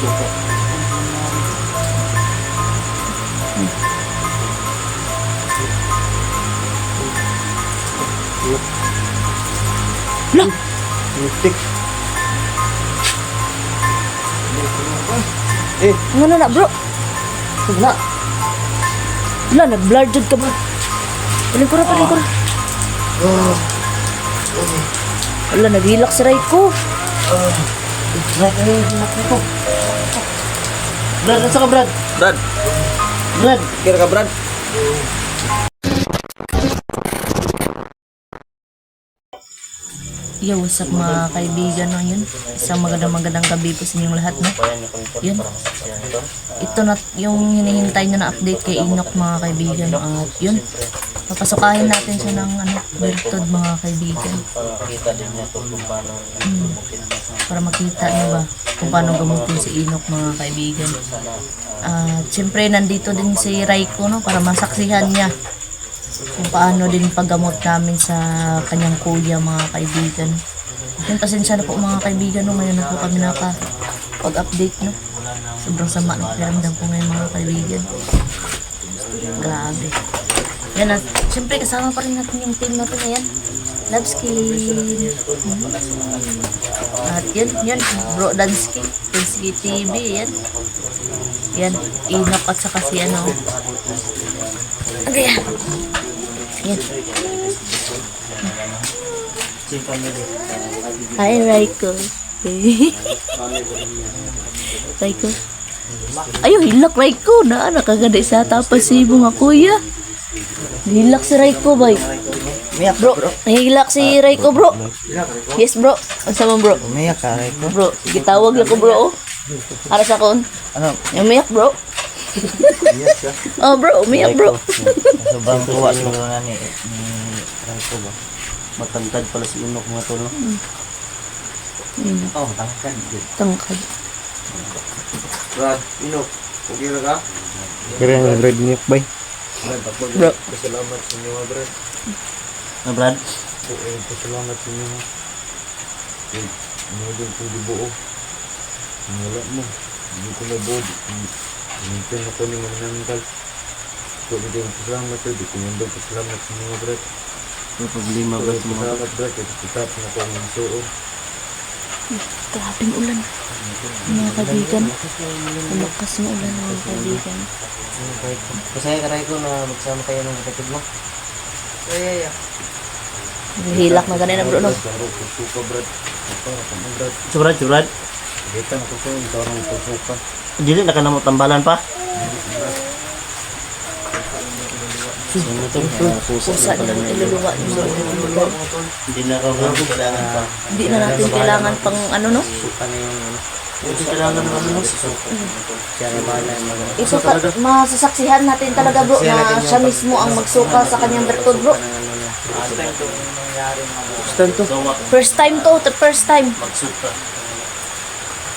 suko. Lah! Mutik. Eh, Ano na bro? wala. Wala, nag-blur jud ka bro. Palingkura, palingkura. Wala, naghilak si Raiko. Brad, ano yung hinak nito? Brad, nasa ka Brad? Brad. Brad. Kira ka Brad? Yo, what's up mga kaibigan no yun? Isang magandang magandang gabi po sa inyong lahat no? Yun. Ito na yung hinihintay nyo na update kay Inok mga kaibigan. At yun, papasukahin natin siya ng ano, bertod mga kaibigan. Kita din niya kung paano Hmm. Para makita nyo ba kung paano gamutin si Inok mga kaibigan. At syempre nandito din si Raiko no para masaksihan niya kung paano din paggamot namin sa kanyang kuya mga kaibigan. Yung pasensya na po mga kaibigan no ngayon na po kami naka pag-update no. Sobrang sama ng pakiramdam ko ngayon mga kaibigan. Grabe. Yan at syempre kasama pa rin natin yung team natin. Love skin. Hmm. At yan, yan, Bro Dansky, Dansky TV, yan. Yan, inok at saka si ano. Ano yan? Yan. Hi, Raiko. Raiko. Ayo, hilak Raiko. Na, nakaganda sa tapas si mga kuya. Hilak si Raiko, bay. Umiyak Bro, nahihilak si Raiko, bro. Yes, bro. Ang sama, bro. Umiyak ka, Rico. Bro, sige tawag lang ko, bro. oh. Para sa kon. Ano? Umiyak, bro. oh, bro, umiyak, bro. Sobrang tuwa siguro na ni, ni Rico ba? Matangkad pala si Inok mga tol. no? Ayun, Oh, matangkad. tangkad. Brad, Inok, okay na ka? Kira yung red milk bay. Brad, ako Bro. Pasalamat sa inyo, Brad. Na Brad? Po, eh, pasalamat sa inyo. Eh, din kung di buo. Wala mo, hindi ko mabuod. Minsan ako ni mga nanggal. So, hindi ko pasalamat, Brad. Di ko nandang pasalamat sa inyo, Brad. May problema So, Brad sa mga pasalamat, Brad. Kasi kitap na ako ang suon. Grabing ulan. Mga kaibigan. Lumakas ng ulan, mga kaibigan. Masaya ka Rico na magsama kayo ng kapatid mo? Hilak na ganun na, bro, no? Ko suka, Brad. Ito. Surad, surad. Kita na ko sa inyo. Taro ko suka. Dili na ka na mo tambalan pa? Pusa na pala niya na iluluwa yung mga kaibigan. Hindi na raw namin kailangan pa. Hindi na natin kailangan pang ano, no? Suka na yung ano. Hindi kailangan naman mo suka. Siya na bahala yung mga... Ito ta- masasaksihan natin talaga, bro, na siya mismo ang magsuka sa kanyang bertod, bro. Stand to. Gawa. First time to, the first time. Magsuka.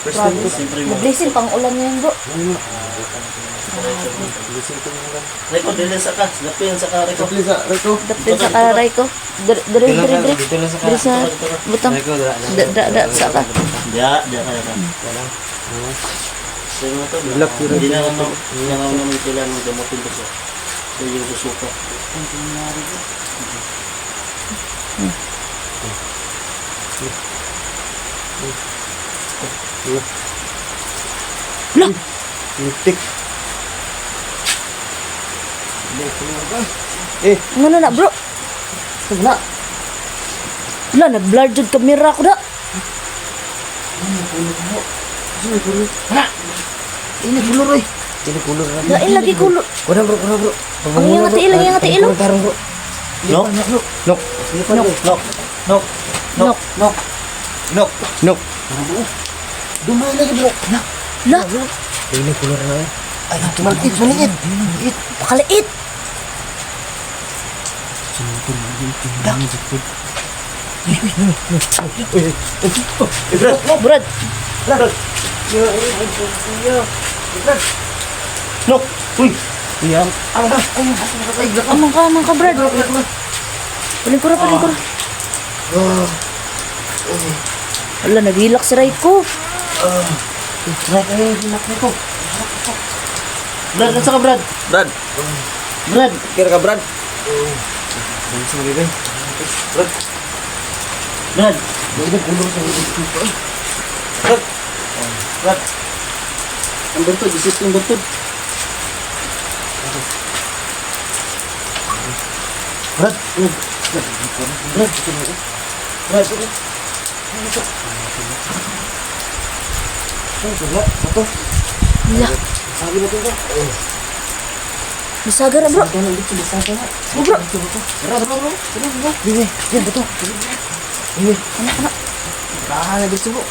Grabe. Siyempre mo. Mablisin pang ulan ngayon, bro. Rico, dili sa ka. Lapin sa ka, Rico. Please, ah, Rico. Dapin sa karay ko. Dire, dire, dire, dire. Dito lang sa sa butang. Da, da, da, sa ka. Diya, diya kaya ka. Sino mo to? Hindi na naman, hindi na naman kailangan gamutin ko siya. So yung suka. Lah! Mutik. Eh, Ano na, bro? wala. Wala, nag-blur jud kamera ko da. Ini kulur, eh. Ini kulur. Lain lagi kulo. Kuda, bro, kuda, bro. Ang yang ati ilang, yang ati ilang. Tarong, bro. Nok? Nok. Nok? Nok? Nok? Nok? Nok. Nok. Nok. Nope. Dumain lagi, bro. Nak. La, Ini kulur na, eh. Ay, maliit, maliit. Maliit. pakaliit. Brad! Brad, Nok! Uy! Uy, amang ka, amang ka, Brad. Palingkura, palingkura. Wala, naghilak si Raiko. Brad, ay, hinakay ko. Brad, nasa ka, Brad? Brad! Brad! Kira ka, Brad! Ano sa mga bay? Brad! Brad, kulong sa ko. Brad! Brad! Ang bertod, isis yung bertod. Brad! Brad! Brad! Brad! Brad! Brad! Ay, wala. Ito. Wala. Sabi na ito, bro. Bisaga na bro. Ito na ulit, bisaga na. Oh, bro. Tara, bro, bro. Tara, bro. Dini, yan, ito. Dini. Anak, anak. Kahan na dito, bro.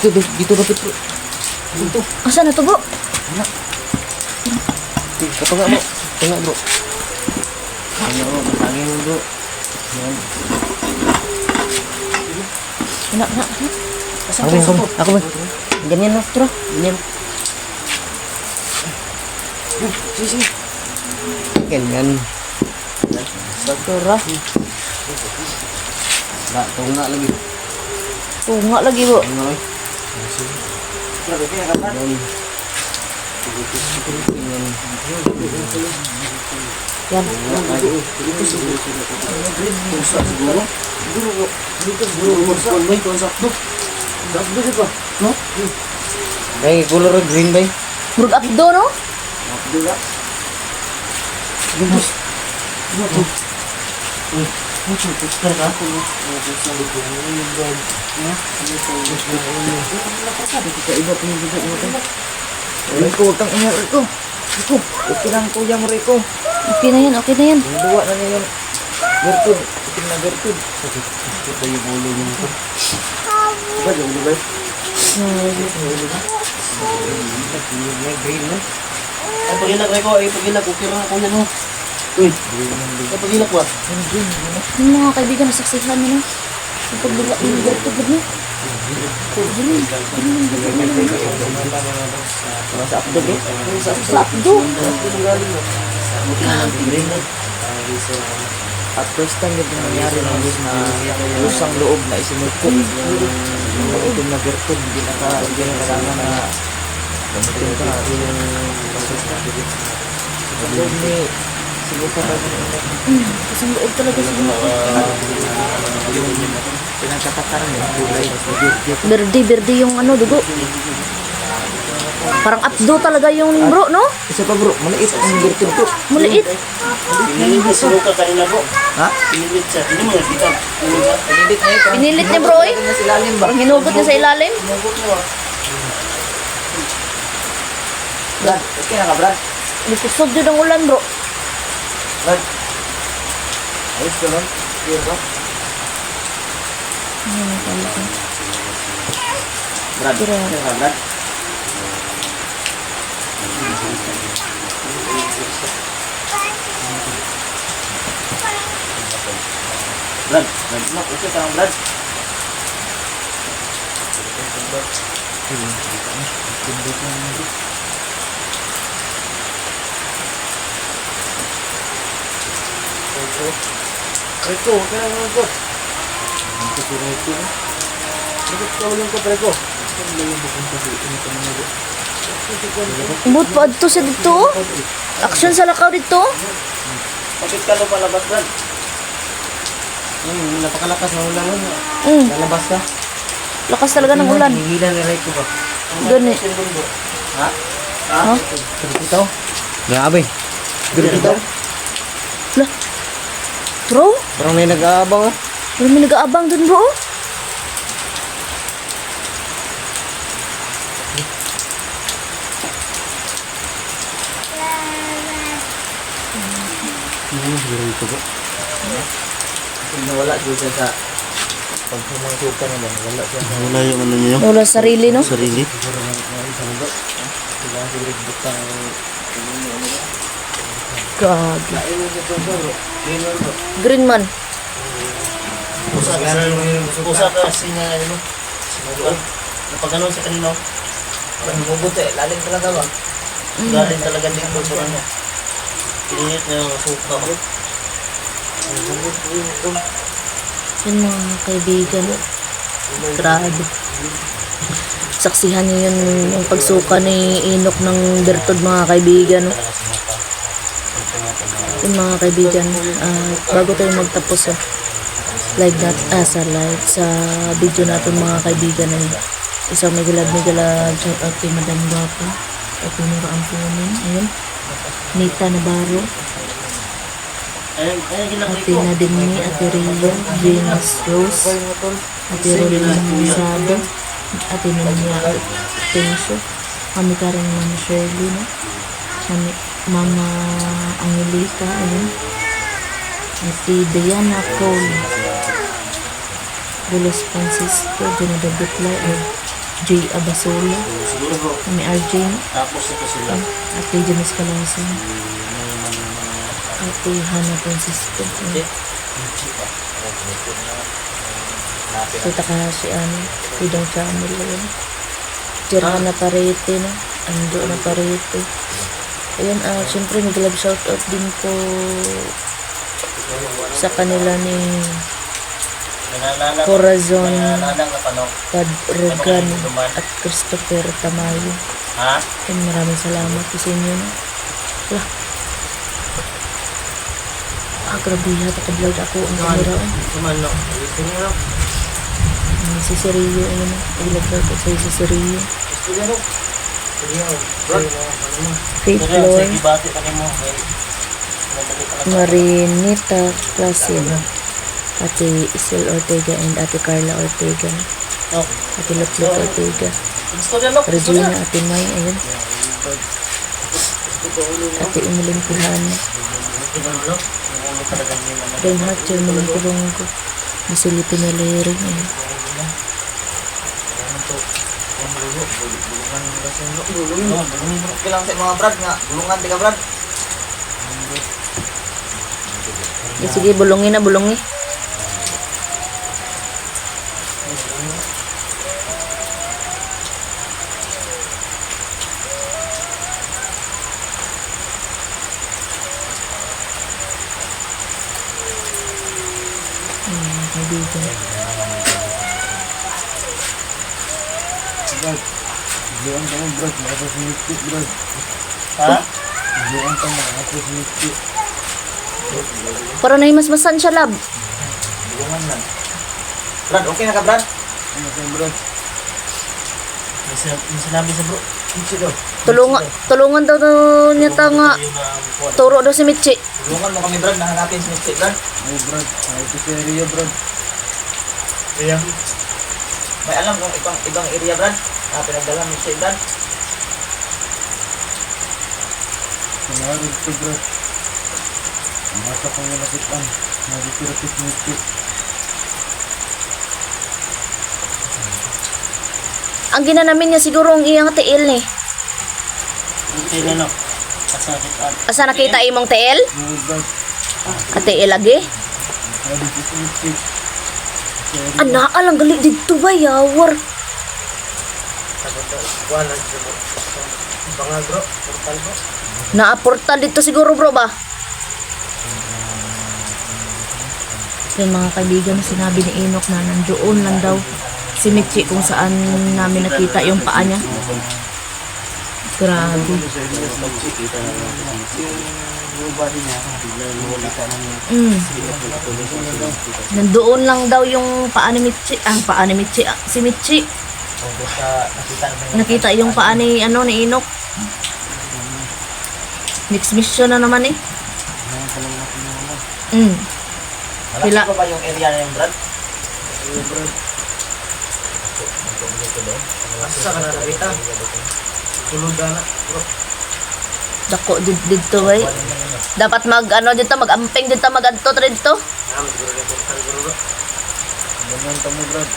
Dito, dito, dito, dapat, bro. Dito. Asa na to bro? Dito, tengah, bro. Tengah, bro. Tengah, bro. Masangin mo, bro. Yan. Anak, anak. anak. Asa Ako, ko, asa ako, ko. ako ba? Ganyan no, tro. Ganyan. Sige, sige. Ganyan. Tara. Nah, tengah lagi. Tunga lagi bro. Tengah lagi. Grabe, kaya ka, Brad. Yan. Bay, color green, bay. Murag abdo no? Sakdo na. Gumus. Ano to? Uy. Ano to? Kursa ka? Kursa dito. Ano yung brad? Ha? Ano to? Kursa. Iba pa yung bibig mo to. Rico, utang ina, Rico. Rico, okay lang ko yung Rico. Okay na yan, okay na yan. Yung duwa na niya yung Gertrude. Okay na Gertrude. Ito yung ulo niyo to. Diba yung ulo ba? May green na. Ay, pagilak ko, ay pagilak. Okay lang ako yan mo. Uy. Ay, pagilak ko ah. Yung mga kaibigan nasaksihan mo no? Yung pagbigla yung gatog mo. Sa akdo ba? Sa sa abdo. At first time yung nangyari na yun na usang loob na isinuko. Itim na Gertrude, hindi na ka, hindi na na gamitin ka yung sa loob ni sinuko ka na yung Kasi loob talaga sa mga. pinagkatakaran yung kulay. Berde, berde yung ano, dugo. Parang abdo talaga yung bro, no? Isa pa bro, maliit ang Gertrude bro. Maliit. Pinilit si Luka kanina bro. Ha? Pinilit siya. Hindi mo nakita. Pinilit. Pinilit na ito. Pinilit niya bro eh. ba? Parang hinugot niya sa ilalim. Tumugot mo ah. Brad, okay na ka Brad? Likusog din ang ulan bro. Brad. Ayos ka nun? Clear ba? Brad, okay na ka Brad? Brad. Brad. Mak, okay ka lang Brad. Rico, okay lang Rico. Ang kasi Rico. Bakit ka ulang ko, Rico? Ano ba yung pupunta sa ito nito mga Umot pa adto sa dito. oh. Action sa lakaw dito. Bakit ka lumalabat, Brad? Hmm, napakalakas ng ulan nun. Mm, Lalabas ka? lakas talaga ng ulan. Hihilan ni Rico ba? Gani. Ha? Ha? Ha? Ito? Grabe. Ito? Lah. Bro, Parang may nag-aabang ah. wala may nag-aabang dun bro. Nawala siya siya sa pag sumangsukan naman, wala siya sa Wala yung ano niyo? Wala sarili no. Sarili? Gagi. Green man. Usa ka usa ka sinya ano. Napaganon sa kanino. Humugot eh. Lalim talaga ba? Galing talaga dito sa ano. Pininit niya yung suka ko. Yung mga kaibigan. Grabe. Saksihan niyo yun yung pagsuka ni Inok ng Bertod mga kaibigan. Yung mga kaibigan, ah, bago tayo magtapos ah, like that, ah, sa live, sa video natin mga kaibigan ay isang may galad may galad shout out kay Madam Guapo at pinuro ang punin ayun. Nita Navarro. Ate Nadine Ate Rhea James Rose Ate Rolina Sado Ate Nanya Tensyo Mami Karen Mama Shirley no? Mami, Mama Angelita ayun Ate Diana Cole Bulos Francisco Jonado Butlay ay J. Bro. Mami RJ? Tapos ito sila. Ate Janice Calasan Ate Hana Francisco ayun. Kita ka si ano, Pidong Channel yun. Tira na parete no. Ando na parete. Ayun, ah, syempre nag-love shoutout din po sa kanila ni Corazon panok. Padregan at Christopher Tamayo. Ha? Ayun, maraming salamat po sa inyo. Wala. Ah, grabe yata ka-vlog ako ang kamera. no? Ah, Si Sirio, ayun. Ilag ko sa si Sirio. Gusto Faith lang. Marinita Clasin, Ate Isel Ortega and Ate Carla Ortega, No. Ate Lotlot Ortega? Regina Ate May, ayun, Ate Emilyn Pulhano, Gusto niyo no? Yung ulo talaga niyo naman. Reinhardt Basili Pinaleri, ayun. No, bulungan bro. Kailang sa mga brad nga. Bulungan tiga brad. Eh, sige, bulungi na, bulungi. Diyan mo, Brad. Ni Misti, Brad. Ha? Diyan ka mo, nakapos ni Misti. Para na himasmasan siya, lab. Bulungan lang. Brad, okay na ka brad? Ano ka, Brad? May sin- may sinabi sa bro. Michi daw. Tulungan, tulungan daw niya ta nga. Kuwan. Turo daw si Michi. Tulungan mo kami brad. Nahanapin si Michi brad. Ay, Brad. Ay, ito si Ria, Brad. Iya. May alam kung ibang ibang area brad. Ah, pinagdala ni Michi brad. Sinarod ko, Brad. Mata ko nga nakitaan. Nagkirapit ni Misti. Ang ginanamin niya siguro ang iyang tiil ni. Okay na no. Kasakitan. Asa nakita imong tiil? Ate ilagi? Ana, alang gali dito ba yawar? Kuwan lang sa bro. Banga bro. Portal bro. Naaportal dito siguro bro ba? Yung mga kaibigan sinabi ni Enoch na nandoon lang daw si Michi kung saan namin nakita yung paa niya. Grabe. Mm. Nandoon lang daw yung paa ni Michi. Ang paa ni Michi. ah, Si Michi. Nakita yung paa ni, ano, ni Enoch. Next mission na naman eh. Mm. Malaki Sila- pa ba yung area na yung brad? Asa ka na nakita? Tulog na bro. Dako did dito bay. Dapat mag ano dito mag-amping dito magadto dito. Yung portal bro. Ganyan mo, Brad.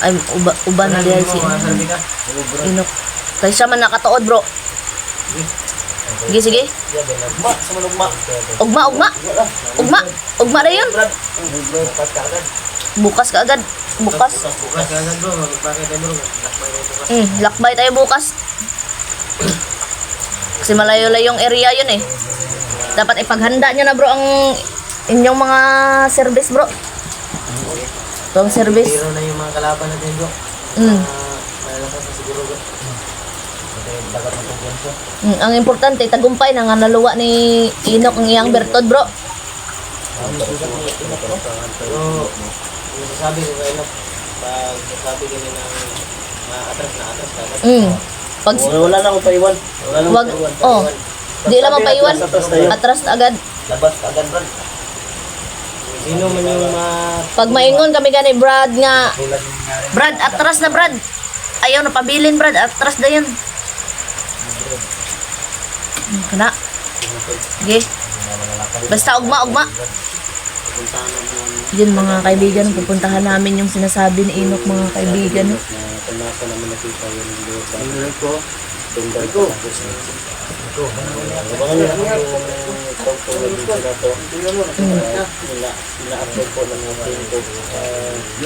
Ay uba uban na diyan si Brad. Inok. Kay siya man nakatuod bro. Sige sige. Ugma. Ugma ugma. Ugma. Ugma na yun. Bukas ka agad. Bukas ka agad. Bukas. Bukas ka agad bro. Magpakit tayo bro. Lakbay na bukas. Mm, lakbay tayo bukas. Kasi malayo-layo yung area yun eh. Dapat ipaghanda nyo na bro ang inyong mga service bro. Ito ang service. Zero na yung mga kalaban natin bro. Mm. Ah, malalakas na siguro bro. Dagat na siya. Mm, ang importante, tagumpay na nga naluwa ni Inok ang iyang bertod, bro. Pero, yung sasabi ko kayo, pag sasabi ka ng na-atras na atras ka, Mm. Pag, wala, wala na akong paiwan. Wala na wag, akong paiwan. oh, paiwan. di lang mapaiwan. Atras, atras. Atras agad. Labas agad, Brad. Sino man yung ma... Pag maingon kami gani, Brad, nga. Brad, atras na, Brad. Ayaw na pabilin, Brad. Atras na yun. Kana. Sige. Basta ugma, ugma. Yun mga kaibigan, pupuntahan namin yung sinasabi ni Inok mga kaibigan.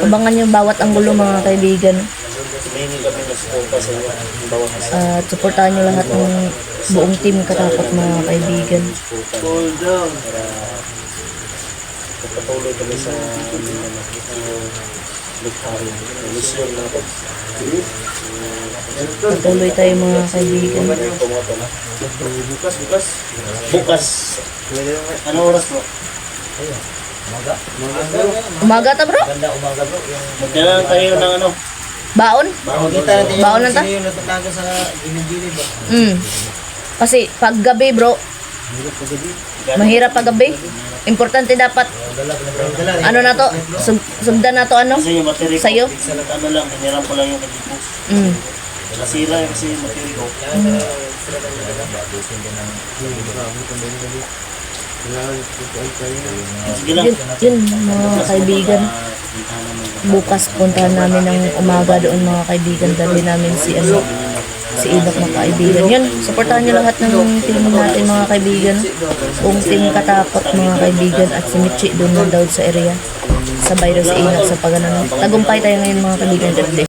Abangan yung bawat anggulo mga kaibigan. Maingi kami na suporta sa inyo. At nyo lahat ng buong team katakot mga kaibigan. Cool down. Para magpatuloy kami sa. Ang misyon natin. Patuloy tayo mga kaibigan. Bukas, bukas. Bukas. Ano oras bro? Umaga ta bro? Umaga bro. Magdala tayo ng ano. Baon? Baon kita natin Baon lang ta? sino yung natatago sa inibili ba? Mm. Kasi pag gabi bro, mahirap pag gabi. Importante dapat, ano na to, sug, sugdan na to ano? Sa'yo? sa ano lang, hiniram ko lang yung katipo. Mm. Nasira kasi yung battery ko. Kailangan Yun, mga kaibigan. Bukas puntahan namin ng umaga doon mga kaibigan. Dali namin si ano, si Inok mga kaibigan. Yun, supportahan nyo lahat ng team natin mga kaibigan. Buong team katakot mga kaibigan at si Michi doon daw sa area. Sabay daw si Inok sa pagano. Tagumpay tayo ngayon mga kaibigan.